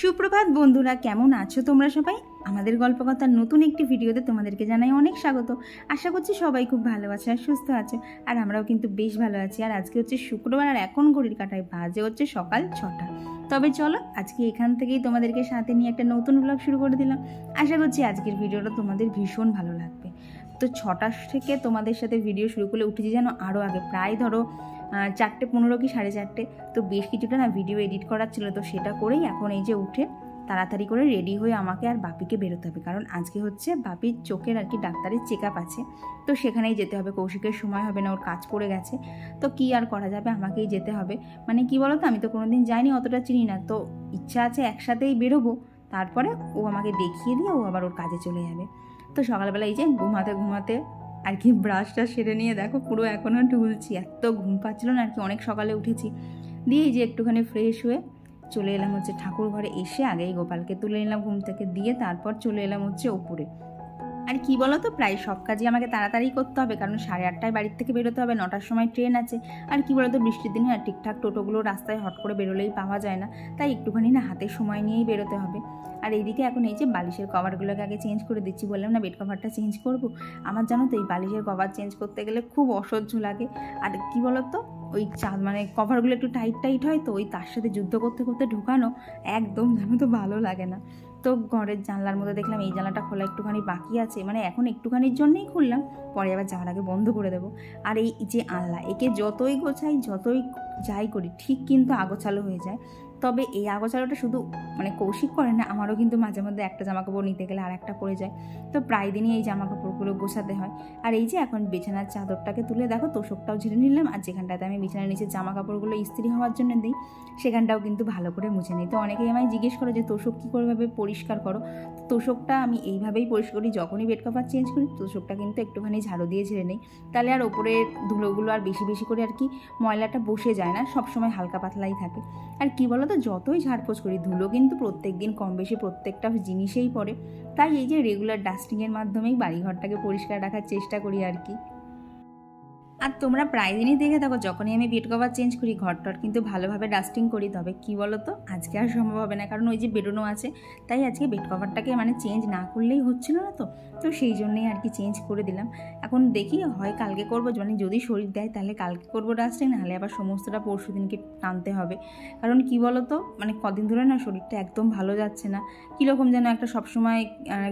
সুপ্রভাত বন্ধুরা, কেমন আছো তোমরা সবাই? আমাদের গল্পকথার নতুন একটি ভিডিওতে তোমাদেরকে জানাই অনেক স্বাগত। আশা করছি সবাই খুব ভালো আছে আর সুস্থ আছে, আর আমরাও কিন্তু বেশ ভালো আছি। আর আজকে হচ্ছে শুক্রবার আর এখন ঘড়ির কাটায় বাজে হচ্ছে সকাল ছটা। তবে চলো, আজকে এখান থেকেই তোমাদেরকে সাথে নিয়ে একটা নতুন ব্লগ শুরু করে দিলাম। আশা করছি আজকের ভিডিওটা তোমাদের ভীষণ ভালো লাগবে। তো ছটার থেকে তোমাদের সাথে ভিডিও শুরু করলে উঠেছি যেন আরও আগে। প্রায় ধরো চারটে পনেরো কি সাড়ে চারটে। তো বেশ কিছুটা না ভিডিও এডিট করার ছিল, তো সেটা করেই এখন এই যে উঠে তাড়াতাড়ি করে রেডি হয়ে আমাকে আর বাপিকে বেরোতে হবে। কারণ আজকে হচ্ছে বাপির চোখের আর কি ডাক্তারের চেক আছে। তো সেখানেই যেতে হবে, কৌশিকের সময় হবে না, ওর কাজ পড়ে গেছে। তো কি আর করা যাবে, আমাকেই যেতে হবে। মানে কি বলো তো আমি তো কোনোদিন যাইনি, অতটা চিনি না। তো ইচ্ছা আছে একসাথেই বেরোবো, তারপরে ও আমাকে দেখিয়ে দিয়ে ও আবার ওর কাজে চলে যাবে। তো সকালবেলা এই যে ঘুমাতে ঘুমাতে আর কি ব্রাশটা সেরে নিয়ে দেখো, পুরো এখনও ঢুলছি এত ঘুম পাচ্ছিল না আর কি, অনেক সকালে উঠেছি। দিয়ে যে একটুখানি ফ্রেশ হয়ে চলে এলাম হচ্ছে ঠাকুর ঘরে এসে আগেই গোপালকে তুলে নিলাম ঘুম থেকে, দিয়ে তারপর চলে এলাম হচ্ছে ওপরে। আর কি বলো তো প্রায় সব কাজই আমাকে তাড়াতাড়ি করতে হবে, কারণ সাড়ে আটটায় বাড়ির থেকে বেরোতে হবে, নটার সময় ট্রেন আছে। আর কি বলো তো বৃষ্টির দিনে আর ঠিকঠাক টোটোগুলো রাস্তায় হট করে বেরোলেই পাওয়া যায় না, তাই একটুখানি না হাতে সময় নিয়েই বেরোতে হবে। আর এইদিকে এখন এই যে বালিশের কভারগুলোকে আগে চেঞ্জ করে দিচ্ছি, বললাম না বেড কভারটা চেঞ্জ করব? আমার জানো তো এই বালিশের কভার চেঞ্জ করতে গেলে খুব অসহ্য লাগে। আর কি বলো তো ওই চা মানে কভারগুলো একটু টাইট টাইট হয় তো, ওই তার সাথে যুদ্ধ করতে করতে ঢোকানো একদম জানো তো ভালো লাগে না। তো ঘরের জানলার মধ্যে দেখলাম এই জানলাটা খোলা একটুখানি বাকি আছে। মানে এখন একটুখানির জন্যই খুললাম, পরে আবার যাওয়ার আগে বন্ধ করে দেবো। আর এই যে আল্লাহ একে যতই গোছাই, যতই যাই করি, ঠিক কিন্তু আগোছালো হয়ে যায়। তবে এই আগোছালোটা শুধু মানে কৌশিক করে না, আমারও কিন্তু মাঝে মধ্যে একটা জামা কাপড় নিতে গেলে আর একটা পড়ে যায়। তো প্রায় দিনই এই জামা কাপড়গুলো গোছাতে হয়। আর এই যে এখন বিছানার চাদরটাকে তুলে দেখো, তোষকটাও ঝেড়ে নিলাম, আর যেখানটাতে আমি বিছানার নিচে জামা কাপড়গুলো ইস্ত্রি হওয়ার জন্য দিই, সেখানটাও কিন্তু ভালো করে মুছে নিই। তো অনেকেই আমায় জিজ্ঞেস করে যে, তোষক কী করেভাবে পরিষ্কার করো? তোষকটা আমি এইভাবেই পরিষ্কার করি, যখনই বেড কভার চেঞ্জ করি, তোষকটা কিন্তু একটুখানি ঝাড়ু দিয়ে ঝেড়ে নিই। তাহলে আর ওপরের ধুলোগুলো আর বেশি বেশি করে আর কি ময়লাটা বসে যায় না, সবসময় হালকা পাতলাই থাকে। আর কি বলো তো যতই ঝাড়পোছ করি, ধুলো কিন্তু প্রত্যেক দিন কম বেশি প্রত্যেকটা জিনিসেই পড়ে। তাই এই যে রেগুলার ডাস্টিংয়ের মাধ্যমেই বাড়িঘরটাকে পরিষ্কার রাখার চেষ্টা করি আর কি। আর তোমরা প্রায় দিনই দেখে থাকো, যখনই আমি বেড কভার চেঞ্জ করি, ঘরটর কিন্তু ভালোভাবে ডাস্টিং করি, তবে কি বলো তো আজকে আর সম্ভব হবে না, কারণ ওই যে বেরোনো আছে, তাই আজকে বেড কভারটাকে মানে চেঞ্জ না করলেই হচ্ছিল না তো? তো সেই জন্যই আর কি চেঞ্জ করে দিলাম। এখন দেখি হয় কালকে করব মানে যদি শরীর দেয় তাহলে কালকে করব ডাস্টিং নাহলে আবার সমস্তটা পরশু দিনকে টানতে হবে। কারণ কি বলো তো মানে কদিন ধরে না শরীরটা একদম ভালো যাচ্ছে না। কীরকম যেন একটা সবসময়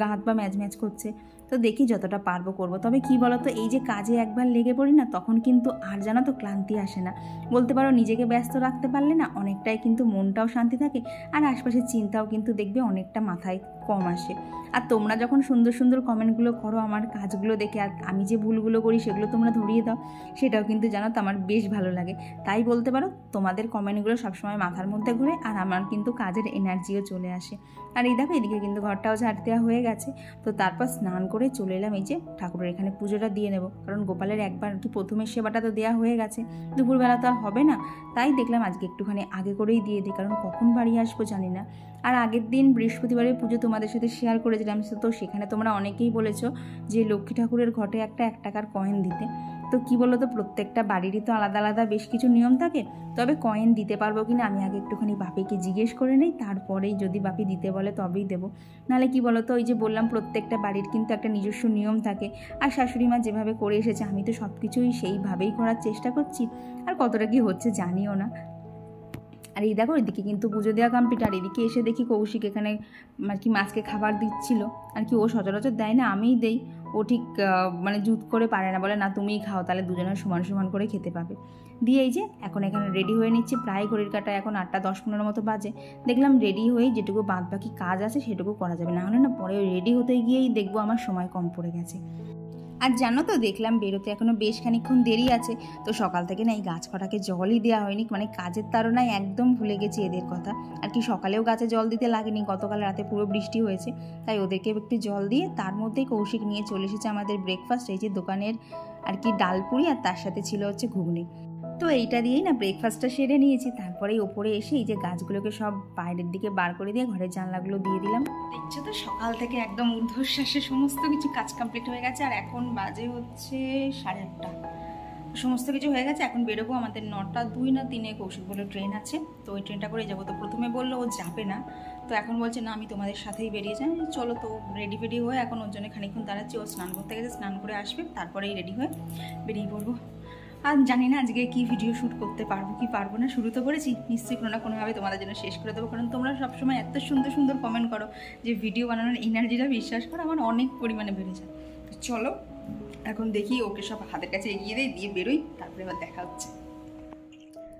গা হাত পা ম্যাচ ম্যাচ করছে। তো দেখি যতটা পারব করব। তবে কি বলতো, এই যে কাজে একবার লেগে পড়ি না, তখন কিন্তু আর জানো তো ক্লান্তি আসে না। বলতে পারো নিজেকে ব্যস্ত রাখতে পারলে না অনেকটাই কিন্তু মনটাও শান্তি থাকে, আর আশপাশের চিন্তাও কিন্তু দেখবে অনেকটা মাথায় কম আসে। আর তোমরা যখন সুন্দর সুন্দর কমেন্টগুলো করো, আমার কাজগুলো দেখে আর আমি যে ভুলগুলো করি সেগুলো তোমরা ধরিয়ে দাও, সেটাও কিন্তু জানো তো আমার বেশ ভালো লাগে। তাই বলতে পারো, তোমাদের কমেন্টগুলো সবসময় মাথার মধ্যে ঘুরে আর আমার কিন্তু কাজের এনার্জিও চলে আসে। আর এই দেখো, এদিকে কিন্তু ঘরটাও ঝাড় দেওয়া হয়ে গেছে। তো তারপর স্নান করে চলে এলাম, এই যে ঠাকুরের এখানে পুজোটা দিয়ে নেব। কারণ গোপালের একবার কি প্রথমের সেবাটা তো দেওয়া হয়ে গেছে। দুপুরবেলা তো আর হবে না, তাই দেখলাম আজকে একটুখানি আগে করেই দিয়ে দিই, কারণ কখন বাড়ি আসব জানি না। আর আগের দিন বৃহস্পতিবারের পুজো তোমাদের সাথে শেয়ার করেছিলাম তো সেখানে তোমরা অনেকেই বলেছ যে লক্ষ্মী ঠাকুরের ঘটে একটা এক টাকার কয়েন দিতে। তো কি বলো তো প্রত্যেকটা বাড়িরই তো আলাদা আলাদা বেশ কিছু নিয়ম থাকে। তবে কয়েন দিতে পারব কিনা আমি আগে একটুখানি বাপিকে জিজ্ঞেস করে নেই, তারপরেই যদি বাপি দিতে বলে তবেই দেবো। নাহলে কি বলো তো ওই যে বললাম, প্রত্যেকটা বাড়ির কিন্তু একটা নিজস্ব নিয়ম থাকে। আর শাশুড়ি মা যেভাবে করে এসেছে, আমি তো সব কিছুই সেইভাবেই করার চেষ্টা করছি। আর কতটা কি হচ্ছে জানিও না। আর এই দেখো, এদিকে কিন্তু পুজো দেওয়া কমপ্লিট আর এদিকে এসে দেখি কৌশিক এখানে আর কি মাছকে খাবার দিচ্ছিল। আর কি, ও সচরাচর দেয় না, আমিই দেই। ও ঠিক মানে জুত করে পারে না, বলে না, তুমিই খাও, তাহলে দুজনের সমান সমান করে খেতে পাবে। দিয়ে এই যে, এখন এখানে রেডি হয়ে নিচ্ছে, প্রায় ঘড়ির কাটা এখন আটটা দশ পনেরো মতো বাজে। দেখলাম রেডি হয়ে যেটুকু বাদ বাকি কাজ আছে, সেটুকু করা যাবে। না হলে না পরে রেডি হতে গিয়েই দেখব আমার সময় কম পড়ে গেছে। আর জানো তো, দেখলাম বেরোতে এখনও বেশ খানিক্ষণ দেরি আছে। তো সকাল থেকে না এই গাছ কটাকে জলই দেওয়া হয়নি মানে কাজের তাড়নায় একদম ভুলে গেছি এদের কথা। আর কি সকালেও গাছে জল দিতে লাগেনি, গতকাল রাতে পুরো বৃষ্টি হয়েছে। তাই ওদেরকে একটু জল দিয়ে তার মধ্যেই কৌশিক নিয়ে চলে এসেছে আমাদের ব্রেকফাস্ট এই যে দোকানের আর কি ডালপুরি আর তার সাথে ছিল হচ্ছে ঘুগনি। তো এইটা দিয়েই না ব্রেকফাস্টটা সেরে নিয়েছি। তারপরেই ওপরে এসে এই যে গাছগুলোকে সব বাইরের দিকে বার করে দিয়ে ঘরের জানলাগুলো দিয়ে দিলাম। দেখছ তো, সকাল থেকে একদম ঊর্ধ্বশ্বাসে সমস্ত কিছু কাজ কমপ্লিট হয়ে গেছে, আর এখন বাজে হচ্ছে সাড়ে আটটা। সমস্ত কিছু হয়ে গেছে, এখন বেরোবো আমাদের নটা দুই না তিনে কৌশিক বলে ট্রেন আছে। তো ওই ট্রেনটা করে যাব। তো প্রথমে বলল ও যাবে না। তো এখন বলছে, না, আমি তোমাদের সাথেই বেরিয়ে যাই। চলো তো রেডি ফেডি হয়ে এখন ওর জন্য খানিক্ষণ দাঁড়াচ্ছি। ও স্নান করতে গেছে, স্নান করে আসবে, তারপরেই রেডি হয়ে বেরিয়ে পড়ব। আর জানি না আজকে কি ভিডিও শ্যুট করতে পারব, কি পারব না। শুরু তো করেছি, নিশ্চয়ই কোনো না কোনোভাবে তোমাদের জন্য শেষ করে দেবো। কারণ তোমরা সবসময় এত সুন্দর সুন্দর কমেন্ট করো যে ভিডিও বানানোর এনার্জিটা বিশ্বাস করো, আমার অনেক পরিমাণে বেড়ে যায়। চলো, এখন দেখি ওকে সব হাতের কাছে এগিয়ে দেয় দিয়ে বেরোই, তারপরে এবার দেখা হচ্ছে।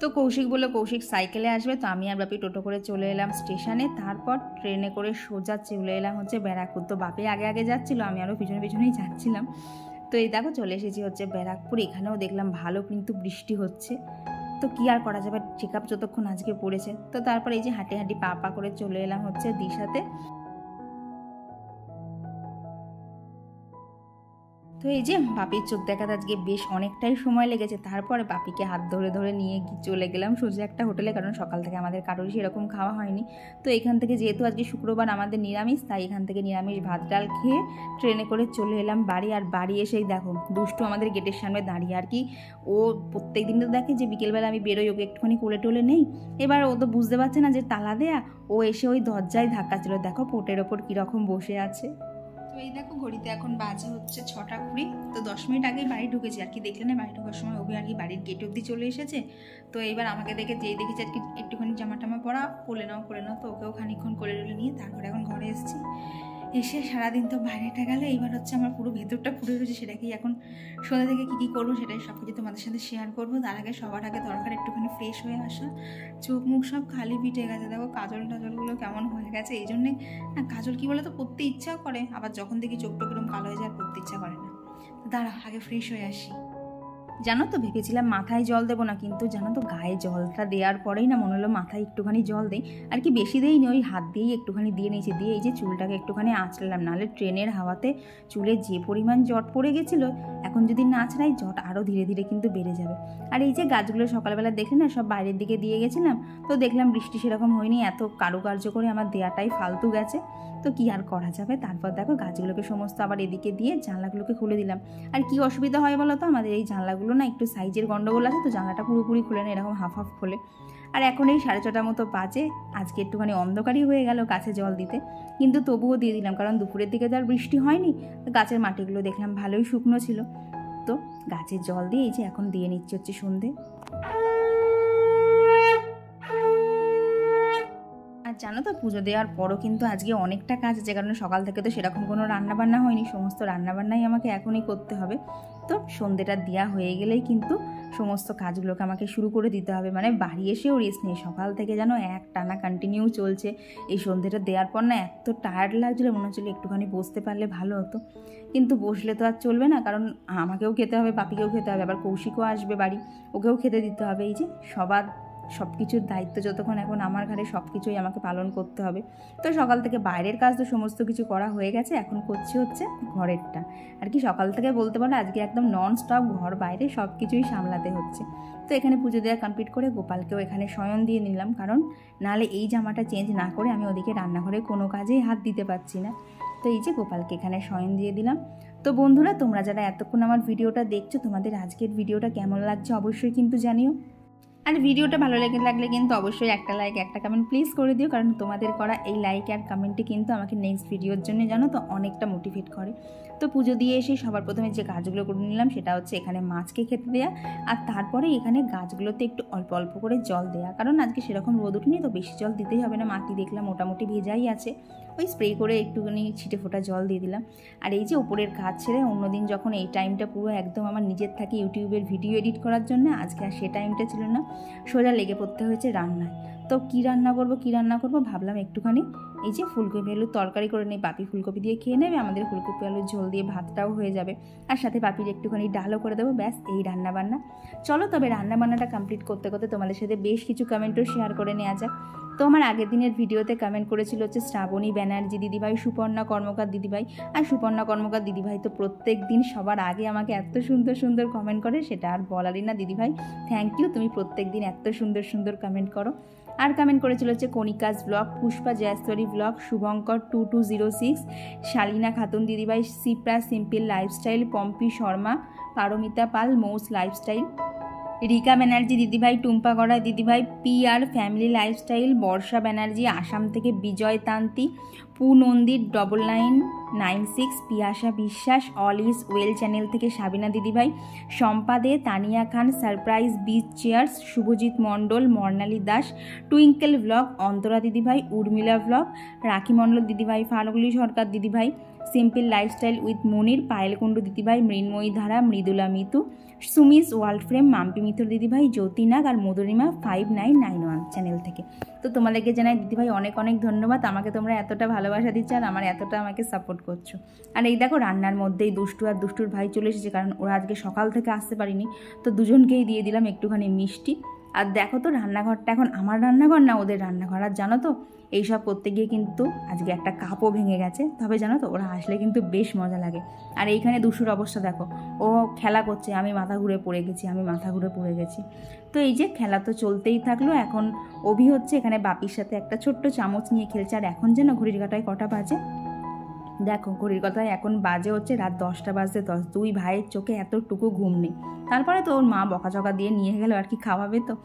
তো কৌশিক বলল, কৌশিক সাইকেলে আসবে, তো আমি আর বাপি টোটো করে চলে এলাম স্টেশনে। তারপর ট্রেনে করে সোজা চলে এলাম হচ্ছে ব্যারাকপুর। তো বাপি আগে আগে যাচ্ছিল, আমি আরও পিছনে পিছনেই যাচ্ছিলাম। তো এই দেখো চলে এসেছি হচ্ছে ব্যারাকপুর। এখানেও দেখলাম ভালো কিন্তু বৃষ্টি হচ্ছে। তো কি আর করা যাবে? চেক আপ যতক্ষণ আজকে পড়েছে। তো তারপর এই যে হাঁটি হাঁটি পা পা করে চলে এলাম হচ্ছে দিশাতে। তো এই যে বাপির চোখ দেখাতে আজকে বেশ অনেকটাই সময় লেগেছে, তারপরে বাপিকে হাত ধরে ধরে নিয়ে চলে গেলাম সোজা একটা হোটেলে, কারণ সকাল থেকে আমাদের কারোরই সেরকম খাওয়া হয়নি। তো এখান থেকে যেহেতু আজকে শুক্রবার আমাদের নিরামিষ, তাই এখান থেকে নিরামিষ ভাত, ডাল খেয়ে ট্রেনে করে চলে এলাম বাড়ি। আর বাড়ি এসেই দেখো, দুষ্টু আমাদের গেটের সামনে দাঁড়িয়ে আর কি, ও প্রত্যেক দিন তো দেখে যে বিকেলবেলা আমি বেরোই, ওকে একটুখানি কোলে টোলে নেই। এবার ও তো বুঝতে পারছে না যে তালা দেয়া, ও এসে ওই দরজায় ধাক্কা ছিল দেখো পোটের ওপর কীরকম বসে আছে। এই দেখো, ঘড়িতে এখন বাজে হচ্ছে ছটা কুড়ি, তো দশ মিনিট আগে বাড়ি ঢুকেছি। আর কি দেখলে না, বাড়ি ঢোকার সময় ওবি আর কি বাড়ির গেট অব্দি চলে এসেছে। তো এবার আমাকে দেখে যেই দেখেছি আর কি একটুখানি জামা টামা পরা, কোলে নাও কোলে নাও, তো ওকেও খানিক্ষণ কোলে নিয়ে তারপরে এখন ঘরে এসেছি। এসে সারাদিন তো বাইরেটা গেলে, এইবার হচ্ছে আমার পুরো ভেতরটা পুরো রয়েছে, সেটাকেই এখন সন্ধ্যা থেকে কী কী করব সেটাই সব কিছু তোমাদের সাথে শেয়ার করব। তার আগে সবার আগে দরকার একটুখানি ফ্রেশ হয়ে আসা, চোখ মুখ সব খালি পিটে গেছে, দেখো কাজল টাজলগুলো কেমন হয়ে গেছে, এই জন্যে না কাজল কী বলে তো পড়তে ইচ্ছাও করে, আবার যখন দেখি চোখটা কিরম কালো হয়ে যায় পড়তে ইচ্ছা করে না। দাঁড়া আগে ফ্রেশ হয়ে আসি। জানো তো, ভেবেছিলাম মাথায় জল দেবো না, কিন্তু জানো তো, গায়ে জলটা দেওয়ার পরেই না মনে হলো মাথায় একটুখানি জল দেই। আর কি বেশি দেইনি ওই হাত দিয়েই একটুখানি দিয়ে নিয়েছি, দিয়ে এই যে চুলটাকে একটুখানি আঁচড়ালাম। নাহলে ট্রেনের হাওয়াতে চুলে যে পরিমাণ জট পড়ে গেছিল, এখন যদি না আঁচড়াই, জট আরও ধীরে ধীরে কিন্তু বেড়ে যাবে। আর এই যে গাছগুলো সকালবেলা দেখে না, সব বাইরের দিকে দিয়ে গেছিলাম, তো দেখলাম বৃষ্টি সেরকম হয়নি, এত কারুকার্য করে আমার দেয়াটাই ফালতু গেছে। তো কি আর করা যাবে? তারপর দেখো, গাছগুলোকে সমস্ত আবার এদিকে দিয়ে জানলাগুলোকে খুলে দিলাম। আর কি অসুবিধা হয় বলো তো, আমাদের এই জানলাগুলো না একটু সাইজের গন্ডগোল আছে, তো জানলাটা পুরোপুরি খুলে না এরকম হাফ হাফ খোলে। আর এখন এই সাড়ে ছটার মতো বাজে, আজকে একটুখানি অন্ধকারই হয়ে গেল গাছে জল দিতে, কিন্তু তবুও দিয়ে দিলাম, কারণ দুপুরের দিকে তো আর বৃষ্টি হয়নি, গাছের মাটিগুলো দেখলাম ভালোই শুকনো ছিল। তো গাছের জল দিয়ে এই যে এখন দিয়ে নিচ্ছে হচ্ছে সন্ধে। আর জানো তো, পুজো দেওয়ার পরও কিন্তু আজকে অনেকটা কাজ আছে, কারণ সকাল থেকে তো সেরকম কোনো রান্নাবান্না হয়নি, সমস্ত রান্নাবান্নাই আমাকে এখনই করতে হবে। তো সন্ধ্যেটা দেওয়া হয়ে গেলেই কিন্তু সমস্ত কাজগুলোকে আমাকে শুরু করে দিতে হবে। মানে বাড়ি এসেও রেস্ট নেই। সকাল থেকে যেন এক টানা কন্টিনিউ চলছে। এই সন্ধ্যেটা দেওয়ার পর না এত টায়ার্ড লাগছিল, মনে হচ্ছিল একটুখানি বসতে পারলে ভালো হতো। কিন্তু বসলে তো আর চলবে না, কারণ আমাকেও খেতে হবে পাপিকেও খেতে হবে, আবার কৌশিকও আসবে বাড়ি, ওকেও খেতে দিতে হবে। এই যে সবার সব কিছুর দায়িত্ব যতক্ষণ এখন আমার ঘাড়ে সব কিছুই আমাকে পালন করতে হবে। তো সকাল থেকে বাইরের কাজ তো সমস্ত কিছু করা হয়ে গেছে, এখন করছি হচ্ছে ঘরেরটা। আর কি সকাল থেকে বলতে পারো আজকে একদম নন স্টপ ঘর বাইরে সব কিছুই সামলাতে হচ্ছে। তো এখানে পুজো দেওয়া কমপ্লিট করে গোপালকেও এখানে শয়ন দিয়ে নিলাম, কারণ নাহলে এই জামাটা চেঞ্জ না করে আমি ওদিকে রান্নাঘরে কোনো কাজেই হাত দিতে পারছি না। তো এই যে গোপালকে এখানে শয়ন দিয়ে দিলাম। তো বন্ধুরা, তোমরা যারা এতক্ষণ আমার ভিডিওটা দেখছ, তোমাদের আজকের ভিডিওটা কেমন লাগছে অবশ্যই কিন্তু জানিও। আর ভিডিওটা ভালো লেগে লাগলে কিন্তু অবশ্যই একটা লাইক একটা কমেন্ট প্লিজ করে দিও, কারণ তোমাদের করা এই লাইক আর কমেন্টটি কিন্তু আমাকে নেক্সট ভিডিওর জন্য জানো তো অনেকটা মোটিভেট করে। তো পুজো দিয়ে এসে সবার প্রথমে যে গাছগুলো করে নিলাম, সেটা হচ্ছে এখানে মাছকে খেতে দেওয়া আর তারপরে এখানে গাছগুলোতে একটু অল্প অল্প করে জল দেওয়া কারণ আজকে সেরকম রোদ উঠেনি, তো বেশি জল দিতেই হবে না। মাটি দেখলাম মোটামুটি ভেজাই আছে। ওই স্প্রে করে একটুখানি ছিটে ফোটা জল দিয়ে দিলাম। আর এই যে ওপরের কাজ ছেড়ে অন্যদিন যখন এই টাইমটা পুরো একদম আমার নিজের থাকে ইউটিউবের ভিডিও এডিট করার জন্য, আজকে আর সে টাইমটা ছিল না। সোজা লেগে পড়তে হয়েছে রান্নায়। তো কী রান্না করব, কী রান্না করব ভাবলাম একটুখানি। এই যে ফুলকপি আলুর তরকারি করে নিই পাপি ফুলকপি দিয়ে খেয়ে নেবে, আমাদের ফুলকপি আলুর ঝোল দিয়ে ভাতটাও হয়ে যাবে। আর সাথে পাপির একটুখানি ডালও করে দেবো, ব্যাস, এই রান্না বান্না চলো তবে রান্না বান্নাটা কমপ্লিট করতে করতে তোমাদের সাথে বেশ কিছু কমেন্টও শেয়ার করে নেওয়া যাক। তো আমার আগের দিনের ভিডিওতে কমেন্ট করেছিল হচ্ছে শ্রাবণী ব্যানার্জি দিদিভাই, সুপর্ণা কর্মকার দিদিভাই। আর সুপর্ণা কর্মকার দিদিভাই তো প্রত্যেক দিন সবার আগে আমাকে এত সুন্দর সুন্দর কমেন্ট করে, সেটা আর বলারই না দিদিভাই। থ্যাংক ইউ তুমি প্রত্যেক দিন এত সুন্দর সুন্দর কমেন্ট করো। আর কমেন্ট করেছিল হচ্ছে Kanika's blog Pushpa Jayastari blog Shubhankar two two zero six, Shalina Khatun দিদিভাই, সিপ্রা, সিম্পল লাইফস্টাইল পম্পি শর্মা, পারমিতা পাল, মৌস লাইফস্টাইল রিকা ব্যানার্জি, দিদিভাই টুম্পা গড়া দিদিভাই P R family lifestyle, Barsha Banerjee, Assam থেকে বিজয় তান্তি, পু নন্দীর double nine nine six Piyasa Biswas all is well channel থেকে সাবিনা দিদিভাই, Shampa De, Tania Khan surprise beach chairs Shubhajit Mondal, Mrinali Das twinkle blog Antara দিদিভাই, Urmila blog Rakhi Mondal, দিদিভাই ফালগুলি সরকার, দিদিভাই simple lifestyle with Monir, Payel Kundu দিদিভাই, Mrinmoyee Dhara, Mridula Mitu. Sumi's world frame Mampi Mitra দিদিভাই, জ্যোতি নাগ আর Madhurima five nine nine one channel থেকে। তো তোমাদেরকে জানাই, দিদিভাই, অনেক অনেক ধন্যবাদ। আমাকে তোমরা এতটা ভালোবাসা দিচ্ছ আর আমার এতটা আমাকে সাপোর্ট করছ। আর এই দেখো, রান্নার মধ্যেই দুষ্টু আর দুষ্টুর ভাই চলে এসেছে, কারণ ওরা আজকে সকাল থেকে আসতে পারিনি। তো দুজনকেই দিয়ে দিলাম একটুখানি মিষ্টি। আর দেখো তো রান্নাঘরটা, এখন আমার রান্নাঘর না ওদের রান্নাঘর? আর জানো তো, এইসব করতে গিয়ে কিন্তু আজকে একটা কাপও ভেঙে গেছে। তবে জানো তো, ওরা আসলে কিন্তু বেশ মজা লাগে। আর এইখানে দুশুর অবস্থা দেখো, ও খেলা করছে, আমি মাথা ঘুরে পড়ে গেছি, আমি মাথা ঘুরে পড়ে গেছি। তো এই যে খেলা তো চলতেই থাকল, এখন অভি হচ্ছে এখানে বাপির সাথে একটা ছোট্ট চামচ নিয়ে খেলছে, আর এখন যেন ঘড়ির কাটায় কটা বাজে? দেখো, ঘড়ির কথা এখন বাজে হচ্ছে রাত দশটা বাজতে দশ। দুই ভাইয়ের চোখে এতটুকু ঘুম নেই। তারপরে তো ওর মা বকাচকা দিয়ে নিয়ে গেল আর কি খাওয়াবে তো।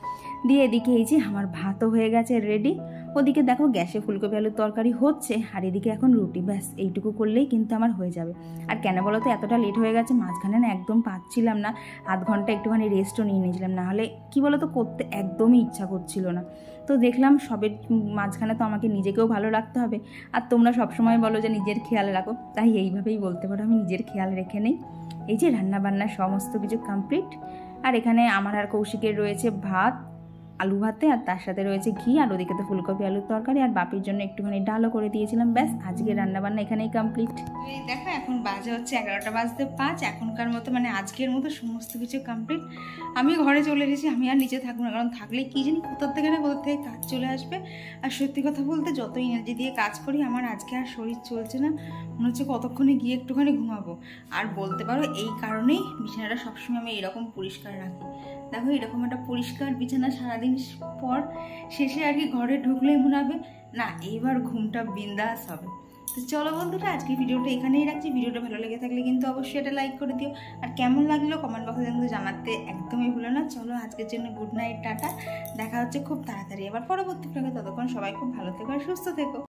দিয়ে এদিকে এই যে আমার ভাতও হয়ে গেছে রেডি ওদিকে দেখো গ্যাসে ফুলকপি আলুর তরকারি হচ্ছে, আর এদিকে এখন রুটি, ব্যাস, এইটুকু করলেই কিন্তু আমার হয়ে যাবে। আর কেন বলো তো, এতটা লেট হয়ে গেছে, মাঝখানে না একদম পাচ্ছিলাম না, আধ ঘণ্টা একটুখানি রেস্টও নিয়ে নিয়েছিলাম নাহলে কী বলো তো করতে একদমই ইচ্ছা করছিল না। তো দেখলাম সবের মাঝখানে তো আমাকে নিজেকেও ভালো রাখতে হবে, আর তোমরা সবসময় বলো যে নিজের খেয়াল রাখো। তাই এইভাবেই বলতে পারো, আমি নিজের খেয়াল রেখে নেই। এই যে রান্নাবান্নার সমস্ত কিছু কমপ্লিট আর এখানে আমার আর কৌশিকের রয়েছে ভাত আলু ভাতে, আর তার সাথে রয়েছে ঘি, আর ওদিকে তো ফুলকপি, আলুর তরকারি, আর বাপির জন্য একটুখানি ডালও করে দিয়েছিলাম। ব্যাস, আজকে রান্নাবান্না এখানেই কমপ্লিট দেখো, এখন বাজে হচ্ছে এগারোটা বাজতে পাঁচ। এখনকার মতো মানে আজকের মতো সমস্ত কিছু কমপ্লিট আমি ঘরে চলে এসেছি, আমি আর নিচে থাকব না, কারণ থাকলে কী জানি কোথার থেকে না কোথার থেকে কাজ চলে আসবে। আর সত্যি কথা বলতে যত এনার্জি দিয়ে কাজ করি, আমার আজকে আর শরীর চলছে না। মনে হচ্ছে কতক্ষণে গিয়ে একটুখানি ঘুমাবো। আর বলতে পারো, এই কারণেই বিছানাটা সবসময় আমি এরকম পরিষ্কার রাখি। দেখো, এরকম একটা পরিষ্কার বিছানা সারাদিন পর শেষে আর কি ঘরে ঢুকলে মনে হবে, না, এইবার ঘুমটা বিন্দাস হবে। তো চলো বন্ধুরা, আজকে ভিডিওটা এখানেই রাখছি। ভিডিওটা ভালো লেগে থাকলে কিন্তু অবশ্যই এটা লাইক করে দিও। আর কেমন লাগল কমেন্ট বক্সে কিন্তু জানাতে একদমই ভুলো না। চলো আজকের জন্য গুড নাইট টাটা। দেখা হচ্ছে খুব তাড়াতাড়ি। এবার পরবর্তী ততক্ষণ সবাই খুব ভালো থেকো আর সুস্থ থেকো।